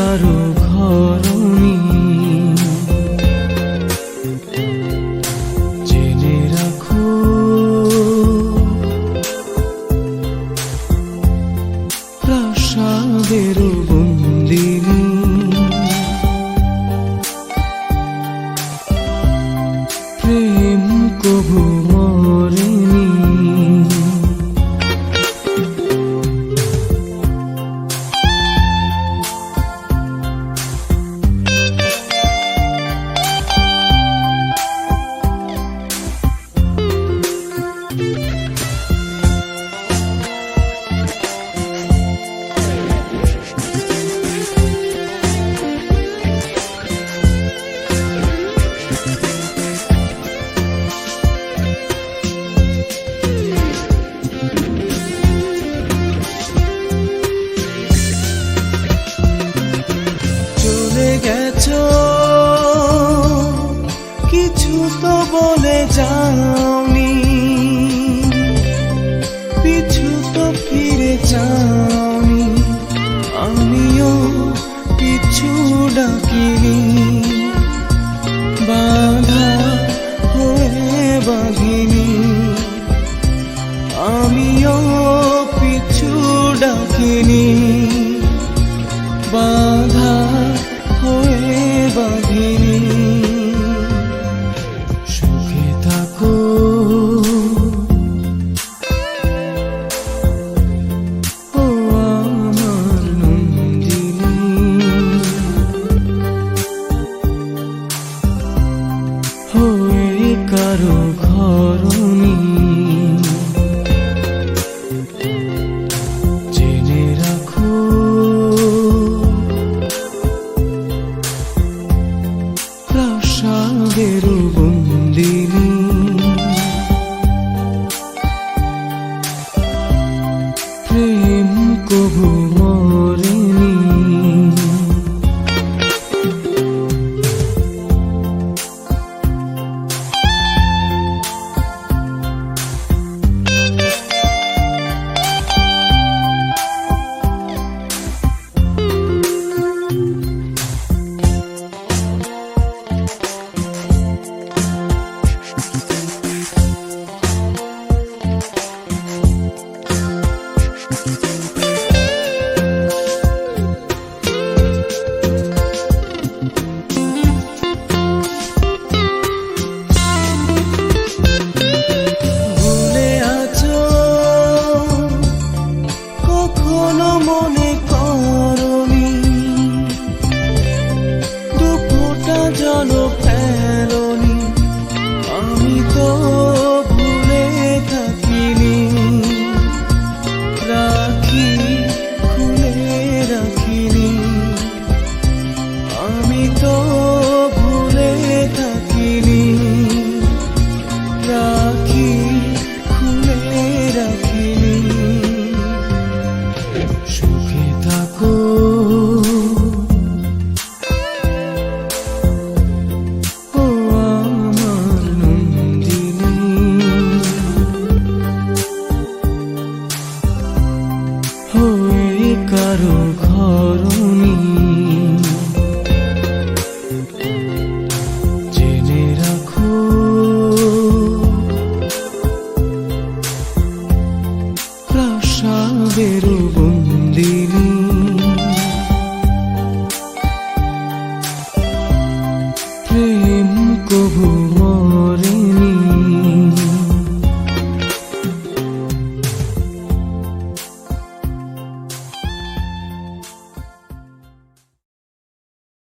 কারও ঘরণী তো বলে যাওনি। পিছু তো ফিরে যাওনি। আমিও পিছু ডাকিনি। বাধা হয়ে বাঁধিনি। আমিও পিছু ডাকিনি। বাধা হয়ে বাঁধিনি। কারও ঘর yo no কারো